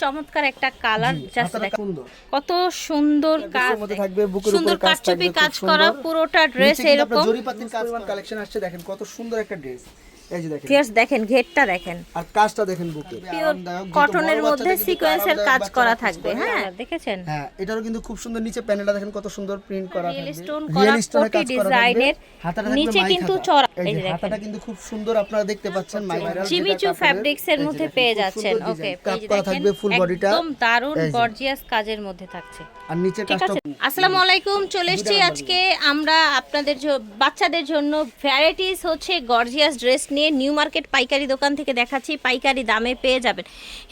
চমৎকার একটা colour just কত সুন্দর কাজ। সুন্দর কারচুপি কাজ করা পুরোটা ড্রেস এরকম। কালেকশন আসছে দেখেন কত সুন্দর একটা ড্রেস এই যে দেখেন। ফিয়ার্স দেখেন ঘেরটা দেখেন। আর কাজটা দেখেন বুকে। কটনের মধ্যে সিকোয়েন্সের কাজ করা থাকবে হ্যাঁ দেখেছেন? হ্যাঁ এটারও কিন্তু খুব সুন্দর নিচে প্যানেলটা দেখেন কত সুন্দর প্রিন্ট করা থাকবে। স্টোন করা কোটি কাজ করা থাকবে। ডিজাইনের নিচে কিন্তু চড়া এই এই যে যে দেখেন। হাতাটা কিন্তু খুব সুন্দর আপনারা দেখতে পাচ্ছেন ফ্যাব্রিক্স এর মধ্যে পেয়ে যাচ্ছেন। ওকে কাজ করা থাকবে ফুল বডিটা একদম দারুণ গর্জিয়াস কাজের মধ্যে থাকছে। আর কাজটা আসসালামু আলাইকুম চলে এসেছি আজকে আমরা আপনাদের বাচ্চাদের জন্য ভ্যারাইটিস হচ্ছে গর্জিয়াস ড্রেস নিয়ে নিউ মার্কেট পাইকারি দোকান থেকে দেখাচ্ছি পাইকারি দামে পেয়ে যাবেন।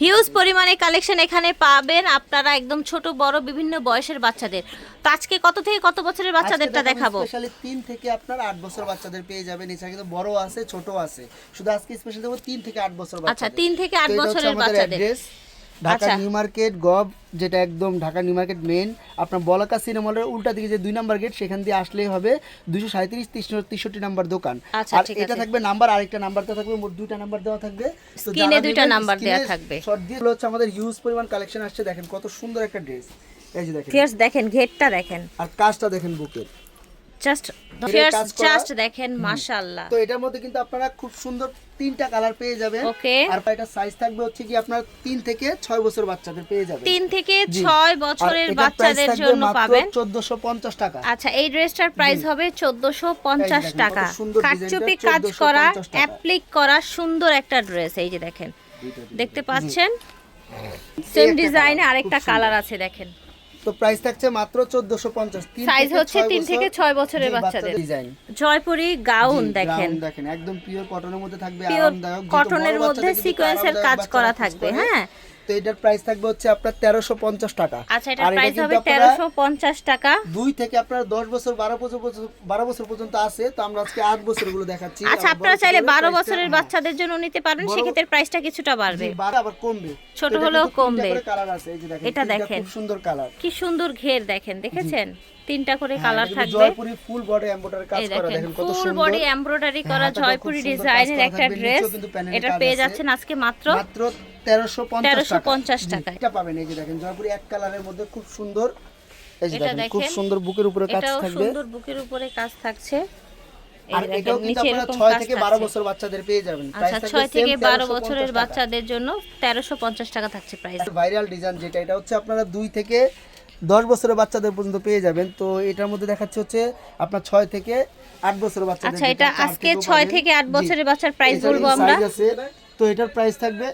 হিউজ পরিমাণে কালেকশন এখানে পাবেন আপনারা একদম ছোট বড় বিভিন্ন বয়সের বাচ্চাদের। তো আজকে কত থেকে কত বছরের বাচ্চাদেরটা দেখাবো? স্পেশালি 3 থেকে আপনার 8 বছর বাচ্চাদের পেয়ে যাবেন। এছাড়া কিন্তু বড় আছে ছোট আছে। শুধু আজকে স্পেশালি দেবো 3 থেকে 8 বছর বাচ্চা আচ্ছা, 3 থেকে আট তো এটা হচ্ছে বছরের বাচ্চাদের। ঢাকা আচ্ছা। নিউ মার্কেট গভ যেটা একদম ঢাকা নিউ মার্কেট মেন আপনার বলাকা সিনেমা হলের উল্টা দিকে যে দুই নাম্বার গেট সেখান দিয়ে আসলেই হবে দুশো সাঁত্রিশ তেষট্টি নাম্বার দোকান। আচ্ছা, আর এটা থাকবে নাম্বার আরেকটা নাম্বার দেওয়া থাকবে মোট দুইটা নাম্বার দেওয়া থাকবে। তো দুইটা নাম্বার দেওয়া থাকবে। short দিয়ে হচ্ছে আমাদের হিউজ পরিমাণ কালেকশন আসছে দেখেন কত সুন্দর একটা ড্রেস এই যে দেখেন। ফিয়ার্স দেখেন ঘেরটা দেখেন। আর কাজটা দেখেন বুকের। জাস্ট ফিয়ার্স জাস্ট দেখেন মাশাআল্লাহ। তো এটার মধ্যে কিন্তু আপনারা খুব সুন্দর তিনটা কালার পেয়ে যাবেন। Okay. আর এটা সাইজ থাকবে হচ্ছে কি আপনার তিন থেকে ছয় বছর বাচ্চাদের পেয়ে যাবেন। তিন থেকে জি। ছয় আর বছরের বাচ্চাদের জন্য পাবেন। 1450 টাকা। আচ্ছা এই ড্রেসটার প্রাইস হবে চোদ্দশো পঞ্চাশ এই দেখেন, কত টাকা। সুন্দর কাটচুপি কাজ করা অ্যাপ্লিক করা সুন্দর একটা ড্রেস এই যে দেখেন। দেখতে পাচ্ছেন? সেম ডিজাইনে আরেকটা কালার আছে দেখেন। তো প্রাইস থাকছে মাত্র 1450 সাইজ হচ্ছে ছয় তিন থেকে ছয় বছরের জি, বাচ্চাদের। ডিজাইন জয়পুরি গাউন দেখেন। দেখেন একদম পিওর কটনের মধ্যে থাকবে আরামদায়ক কটনের মধ্যে সিকোয়েন্সের কাজ করা থাকবে হ্যাঁ? তো এটার প্রাইস থাকবে হচ্ছে আপনার 1350 টাকা। আচ্ছা এটার প্রাইস হবে তেরোশো পঞ্চাশ টাকা। দুই থেকে আপনার দশ বছর বারো বছর বারো বছর পর্যন্ত আছে তো আমরা আজকে আট বছরগুলো দেখাচ্ছি। আচ্ছা আপনারা চাইলে বারো বছরের বাচ্চাদের জন্য নিতে পারবেন বড়- সেক্ষেত্রে প্রাইসটা কিছুটা বাড়বে। আবার কমবে। ছোট হলেও কমবে। করে কালার আছে এই যে দেখেন এটা দেখেন। খুব সুন্দর কালার কি সুন্দর ঘের দেখেন দেখেছেন? তিনটা করে কালার থাকবে। জয়পুরি ফুল বডি এমব্রয়ডারি কাজ করা দেখেন কত ফুল বডি এমব্রয়ডারি হ্যাঁ, করা জয়পুরি ডিজাইনের একটা ড্রেস এটা পেয়ে যাচ্ছেন আজকে মাত্র মাত্র 1350 টাকা 1350 জি, টাকায়। এটা পাবেন এই যে দেখেন জয়পুরি এক কালারের মধ্যে খুব সুন্দর। এই যে দেখেন খুব সুন্দর বুকের উপরে কাজ থাকবে। সুন্দর বুকের উপরে কাজ থাকছে। আর এটাও কিন্তু আপনারা 6 থেকে 12 বছর বাচ্চাদের পেয়ে যাবেন। আচ্ছা থেকে বছরের বাচ্চাদের জন্য টাকা থাকছে প্রাইস ভাইরাল ডিজাইন যেটা এটা হচ্ছে আপনারা দুই থেকে দশ বছরের বাচ্চাদের পর্যন্ত পেয়ে যাবেন। তো এটার মধ্যে দেখাচ্ছে হচ্ছে আপনার ছয় থেকে আট বছরের বাচ্চাদের আচ্ছা এটা আজকে থেকে আট বছরের বাচ্চার প্রাইস বলব আমরা। তো এটার প্রাইস থাকবে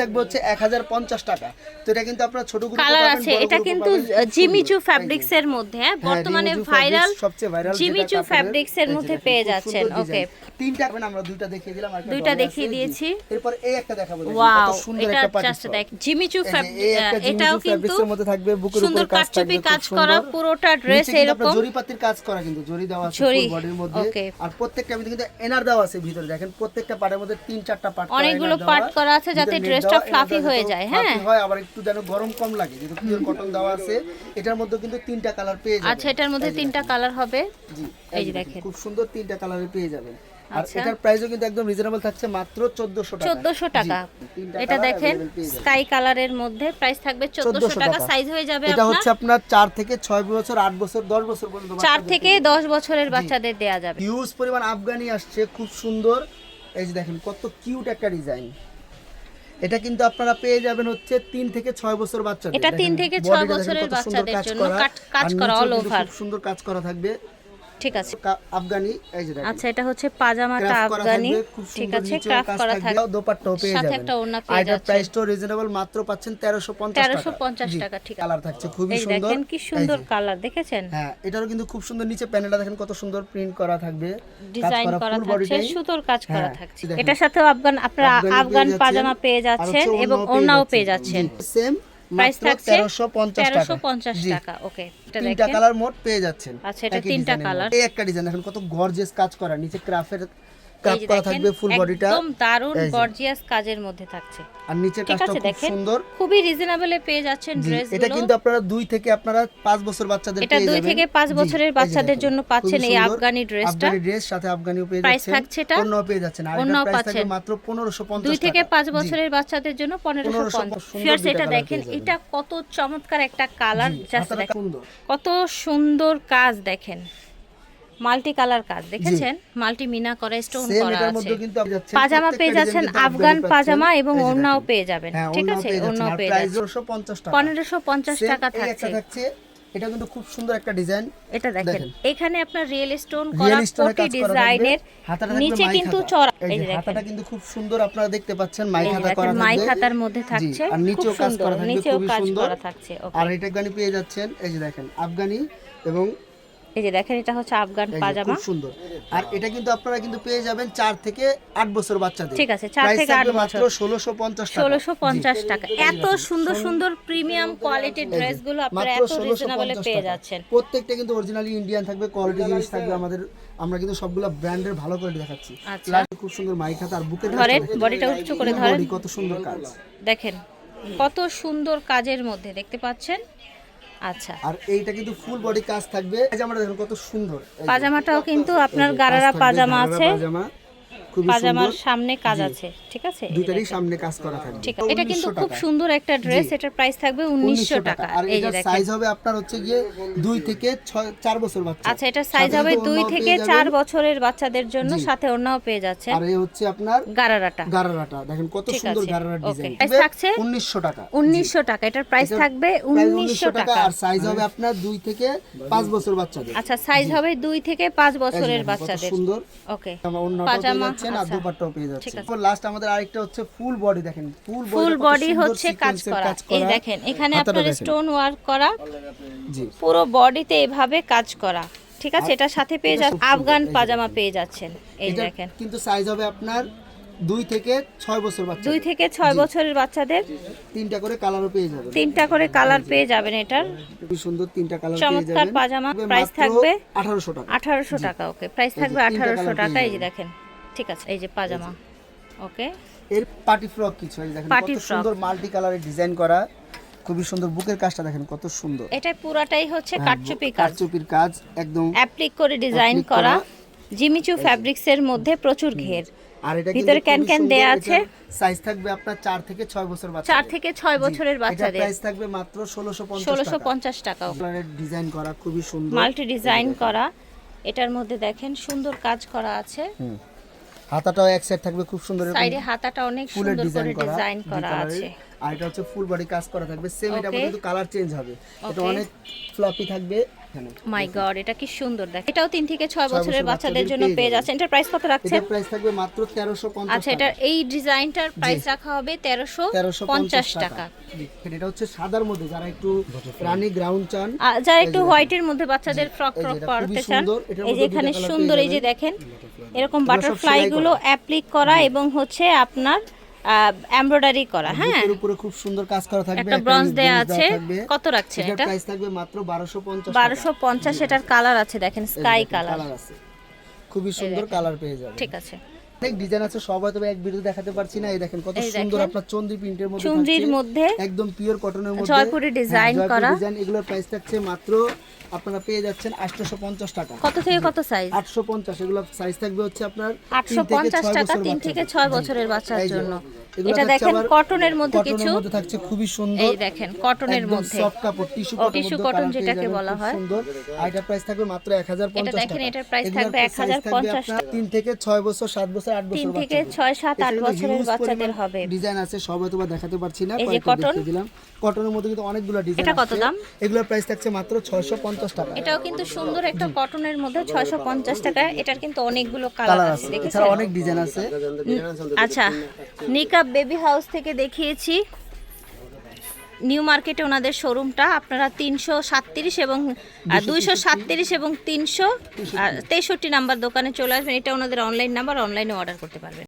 থাকবে হচ্ছে এক হাজার পঞ্চাশ টাকা। তো এটা কিন্তু আপনার ছোট কালার আছে। এটা কিন্তু জিমিচু ফ্যাব্রিক্স এর মধ্যে হ্যাঁ? হ্যাঁ, বর্তমানে ভাইরাল সবচেয়ে যেটা জিমিচু ফ্যাব্রিক্স এর মধ্যে পেয়ে যাচ্ছেন ওকে তিনটা আমরা দুইটা দেখিয়ে দিলাম আর দুইটা দেখিয়ে দিয়েছি। এরপর এই একটা দেখাবো ওয়াও সুন্দর এটা জাস্ট দেখ জিমিচু এটাও কিন্তু মধ্যে থাকবে, বুকের উপর সুন্দর কাজ থাকবে, কাজ করা পুরোটা ড্রেস এরকম। জরিপাতির কাজ করা কিন্তু জরি দেওয়া আছে জরি, ফুল বডির মধ্যে। আর প্রত্যেকটা কিন্তু এনার দেওয়া আছে ভিতরে দেখেন প্রত্যেকটা পার্টের মধ্যে তিন চারটা পার্ট অনেকগুলো part করা আছে যাতে ড্রেসটা fluffy হয়ে যায়, হ্যাঁ? হয় আবার একটু যেন গরম কম লাগে পিওর কটন দেওয়া আছে এটার মধ্যে কিন্তু তিনটা কালার পেয়ে যাবেন আচ্ছা এটার মধ্যে তিনটা কালার হবে? জি এই যে দেখেন। খুব সুন্দর তিনটা কালারে পেয়ে যাবেন। আর আচ্ছা। এটার প্রাইসও কিন্তু একদম রিজনেবল থাকছে মাত্র 1400 টাকা। চোদ্দশো টাকা। এটা দেখেন। স্কাই কালারের মধ্যে প্রাইস থাকবে চোদ্দশো 1400 টাকা। সাইজ হয়ে যাবে এটা আপনার হচ্ছে আপনার 4 থেকে 6 বছর 8 বছর 10 বছর পর্যন্ত চার বাচ্চাদের থেকে। দশ বছরের বাচ্চাদের দেয়া যাবে। হিউজ পরিমাণ আফগানি আসছে খুব সুন্দর। এই যে দেখেন কত কিউট একটা ডিজাইন এটা কিন্তু আপনারা পেয়ে যাবেন হচ্ছে তিন থেকে ছয় বছর বাচ্চাদের। এটা তিন থেকে ছয় বছরের বাচ্চাদের কাজ জন্য করা। কাজ করা অল ওভার খুব সুন্দর কাজ করা থাকবে। ঠিক আছে। আফগানি এই যে আচ্ছা এটা হচ্ছে পাজামাটা আফগানি। ঠিক আছে ক্রাফট করা থাকবে দোপাট্টাও পেয়ে সাথে একটা ওড়না পেয়ে যাচ্ছে। প্রাইসটাও রিজনেবল মাত্র পাচ্ছেন 1350 টাকা। 1350 টাকা, ঠিক আছে। কালার থাকছে খুবই সুন্দর। দেখেন কি সুন্দর কালার দেখেছেন? হ্যাঁ এটারও কিন্তু খুব সুন্দর নিচে প্যানেলটা দেখেন কত সুন্দর প্রিন্ট করা থাকবে। ডিজাইন করা থাকছে। সুতোর কাজ করা হ্যাঁ, থাকছে। এটার সাথেও আফগান আপনারা আফগান পাজামা পেয়ে যাচ্ছেন এবং ওড়নাও পেয়ে যাচ্ছেন। সেম প্রাইস থাকছে 1350 টাকা। ওকে এটা তিনটা কালার মোট পেয়ে যাচ্ছেন। আচ্ছা, এটা তিনটা কালার। এই একটা ডিজাইন এখন কত গর্জিয়াস কাজ করা নিচে ক্রাফের কাপ করা থাকবে ফুল বডিটা একদম দারুণ গর্জিয়াস কাজের মধ্যে থাকছে। আর নিচের কাজটা খুব সুন্দর। খুবই রিজনেবলে পেয়ে যাচ্ছেন ড্রেস এটা কিন্তু আপনারা দুই থেকে আপনারা পাঁচ বছর বাচ্চাদের এটা দুই থেকে পাঁচ বছরের বাচ্চাদের জন্য পাচ্ছেন এই আফগানি ড্রেসটা আফগানি ড্রেস সাথে আফগানিও পেয়ে প্রাইস থাকছে এটা? অন্য পেয়ে যাচ্ছেন। আর এটা প্রাইস থাকবে। মাত্র 1550 দুই থেকে। পাঁচ বছরের বাচ্চাদের জন্য পনেরোশো 1550 ফিয়ার্স এটা দেখেন এটা কত চমৎকার একটা কালার জাস্ট দেখেন। কত সুন্দর কাজ দেখেন। মাল্টি কালার কাজ দেখেছেন? মাল্টি মিনা করে স্টোন করা আছে। পাজামা পেয়ে যাচ্ছেন আফগান পাজামা এবং ওড়নাও পেয়ে যাবেন হ্যাঁ, ঠিক আছে? ওড়নাও পেয়ে যাচ্ছেন। 1550 টাকা। থাকছে। থাকছে, এটা কিন্তু খুব সুন্দর একটা ডিজাইন এটা দেখেন। এখানে আপনার রিয়েল স্টোন করা প্রতি ডিজাইনের নিচে কিন্তু। চড়া এই যে হাতাটা কিন্তু খুব সুন্দর আপনারা দেখতে পাচ্ছেন মাই খাতা করা মাই খাতার মধ্যে থাকছে। আর নিচেও কাজ করা থাকবে খুবই কাজ সুন্দর। থাকছে। আর এটা গানি পেয়ে যাচ্ছেন এই যে দেখেন আফগানি এবং এই যে দেখেন এটা হচ্ছে আফগান পাজামা। খুব সুন্দর। আর এটা কিন্তু আপনারা কিন্তু পেয়ে যাবেন চার থেকে আট বছর বাচ্চাদের। ঠিক আছে, চার Price থেকে আট থাকবে মাত্র বছর। ষোলোশো পঞ্চাশ টাকা। ষোলোশো পঞ্চাশ জি। টাকা। এত সুন্দর সুন্দর প্রিমিয়াম কোয়ালিটির ড্রেসগুলো আপনারা এত রিজনেবলে পেয়ে যাচ্ছেন। প্রত্যেকটা কিন্তু অরিজিনালি ইন্ডিয়ান থাকবে কোয়ালিটি জিনিস থাকবে আমাদের। আমরা কিন্তু সবগুলো ব্র্যান্ডের ভালো কোয়ালিটি দেখাচ্ছি। আচ্ছা। Plus খুব সুন্দর মাইক হাত আর বুকের ধরেন, bodyটা উঁচু করে ধরেন। কত সুন্দর কাজ। দেখেন কত সুন্দর কাজের মধ্যে দেখতে পাচ্ছেন? আচ্ছা। আর এইটা কিন্তু ফুল বডি কাজ থাকবে। পাজামাটা দেখুন কত সুন্দর। পাজামাটাও কিন্তু আপনার গারারা পাজামা আছে। পাজামা। পাজামার সামনে কাজ আছে ঠিক আছে? দেখেন। সামনে কাজ করা থাকবে। ঠিক আছে এটা কিন্তু খুব। সুন্দর একটা ড্রেস এটার প্রাইস থাকবে উনিশশো টাকা। আর এটার সাইজ হবে আপনার হচ্ছে গিয়ে দুই থেকে ছয় চার বছর বাচ্চা। আচ্ছা এটার সাইজ হবে কিন্তু দুই থেকে পেয়ে যাবেন। চার বছরের বাচ্চাদের জন্য সাথে ওড়নাও পেয়ে যাচ্ছে আর এই হচ্ছে আপনার গারারাটা। গারারাটা। দেখেন কত সুন্দর আছে, গারারার ডিজাইন Price থাকছে? উনিশশো টাকা। উনিশশো টাকা। এটার প্রাইস থাকবে প্রায় উনিশশো টাকা। আর সাইজ হবে আপনার দুই থেকে পাঁচ বছর বাচ্চাদের। আচ্ছা সাইজ হবে দুই থেকে পাঁচ এই যে বছরের বাচ্চাদের। সুন্দর। ওকে। পাজামা, আর আচ্ছা। দুপাট্টাও পেয়ে যাচ্ছেন লাস্ট আমাদের আরেকটা হচ্ছে ফুল বডি দেখেন। ফুল ফুল বডি হচ্ছে কাজ করা। এই দেখেন এখানে আপনার স্টোন ওয়ার্ক করা। পুরো বডিতে এভাবে কাজ করা। ঠিক আছে এটার সাথে পেয়ে যাচ্ছেন আফগান পাজামা পেয়ে যাচ্ছেন। এই দেখেন। কিন্তু সাইজ হবে আপনার দুই থেকে ছয় বছর বাচ্চা দুই থেকে ছয় বছরের বাচ্চাদের। তিনটা করে কালারও পেয়ে যাবেন। তিনটা করে কালার পেয়ে যাবেন এটার। খুবই সুন্দর তিনটা কালার চমৎকার পাজামা, price থাকবে আঠারোশো টাকা। আঠারোশো টাকা ওকে প্রাইস থাকবে আঠারোশো টাকা এই দেখেন। ঠিক আছে এই যে পাজামা। ওকে। এর পার্টি ফ্রক কিছু এই দেখেন কত সুন্দর মাল্টি কালারের ডিজাইন করা খুবই সুন্দর বুকের কাজটা দেখেন কত সুন্দর। এটা পুরাটাই হচ্ছে হ্যাঁ, কাটচুপি কাজ। কারচুপির কাজ একদম অ্যাপ্লিক করে ডিজাইন করা। জিমিচু ফ্যাব্রিক্স এর মধ্যে প্রচুর ঘের। আর এটা ভিতরে ক্যান ক্যান দেয়া আছে। সাইজ থাকবে আপনার চার থেকে ছয় বছর বাচ্চা চার থেকে ছয় বছরের বাচ্চাদের। প্রাইস থাকবে মাত্র ষোলোশো ষোলোশো ষোলোশো পঞ্চাশ টাকা কালারের ডিজাইন করা খুবই সুন্দর। মাল্টি ডিজাইন করা। এটার মধ্যে দেখেন সুন্দর কাজ করা আছে। হুম। হাতাটাও এক সাইড থাকবে খুব সুন্দর সাইডে হাতাটা অনেক সুন্দর ডিজাইন করে ডিজাইন করা আছে আর এটা হচ্ছে ফুল বডি কাজ করা থাকবে সেম এটা. কিন্তু কালার চেঞ্জ হবে এটা. অনেক ফ্লপি থাকবে মাই গড এটা কি সুন্দর দেখ। এটাও তিন থেকে ছয় বছরের বাচ্চাদের জন্য পেয়ে যাবেন। এটার প্রাইস কত রাখছেন? এটার প্রাইস থাকবে মাত্র তেরোশো পঞ্চাশ আচ্ছা এটার এই ডিজাইনটার প্রাইস রাখা হবে তেরোশো তেরোশো পঞ্চাশ টাকা। এটা হচ্ছে সাদার মধ্যে যারা একটু রানী গ্রাউন্ড চান। যারা একটু হোয়াইটের মধ্যে বাচ্চাদের ফ্রক ফ্রক পরতে চান এই যে এখানে সুন্দর এই যে দেখেন এরকম বাটারফ্লাই গুলো অ্যাপ্লিক করা এবং হচ্ছে আপনার এমব্রয়ডারি করা হ্যাঁ। বুকের উপরে খুব সুন্দর কাজ করা থাকবে একটা ব্রঞ্জ দেয়া আছে। কত এটার এটা? প্রাইস থাকবে মাত্র বারোশো পঞ্চাশ বারোশো পঞ্চাশ এটার কালার আছে দেখেন স্কাই কালার আছে। খুবই সুন্দর কালার পেয়ে যাবে ঠিক আছে। অনেক ডিজাইন আছে সব হয়তো এক ভিডিও দেখাতে পারছি না। এই দেখেন কত সুন্দর আপনার চন্দ্রি প্রিন্টের মধ্যে থাকছে। মধ্যে একদম পিওর কটনের মধ্যে। জয়পুরি design করা। ডিজাইন এগুলোর প্রাইস থাকছে মাত্র আপনারা পেয়ে যাচ্ছেন 850 টাকা। কত থেকে কত সাইজ 850 এগুলো সাইজ থাকবে হচ্ছে আপনার আটশো পঞ্চাশ টাকা বছর তিন থেকে বাচ্চাদের। ছয় বছরের বাচ্চার জন্য। এটা দেখেন কটনের মধ্যে কটনের কিছু? মধ্যে থাকছে খুবই সুন্দর। এই দেখেন কটনের মধ্যে। সফট কাপড় টিস্যু ও, কটন tissue cotton যেটাকে বলা হয়। সুন্দর। আর প্রাইস থাকবে মাত্র 1050 টাকা এটা দেখেন, টাকা। এটার এগুলোর থাকবে 1050 আপনার তিন থেকে ছয় বছর সাত বছর আট বছর তিন থেকে বাচ্চাদের। ছয় সাত আট এছাড়া কিন্তু বছরের বাচ্চাদের হবে। ডিজাইন আছে সব হয়তো বা দেখাতে পারছি না কয়েকটা দেখিয়ে দিলাম। কটনের মধ্যে কিন্তু অনেকগুলো ডিজাইন এটা কত দাম? এগুলোর প্রাইস থাকছে মাত্র 650 টাকা। এটাও কিন্তু সুন্দর একটা কটনের মধ্যে ছয়শো পঞ্চাশ টাকা। এটার কিন্তু অনেকগুলো কালার আছে এছাড়া অনেক ডিজাইন আছে। আচ্ছা নিকাব বেবি হাউস থেকে দেখিয়েছি। নিউ মার্কেটে ওনাদের শোরুমটা আপনারা তিনশো সাতত্রিশ এবং দুইশো সাতত্রিশ এবং তিনশো তেষট্টি নাম্বার দোকানে চলে আসবেন। এটা ওনাদের অনলাইন নাম্বার অনলাইনে অর্ডার করতে পারবেন।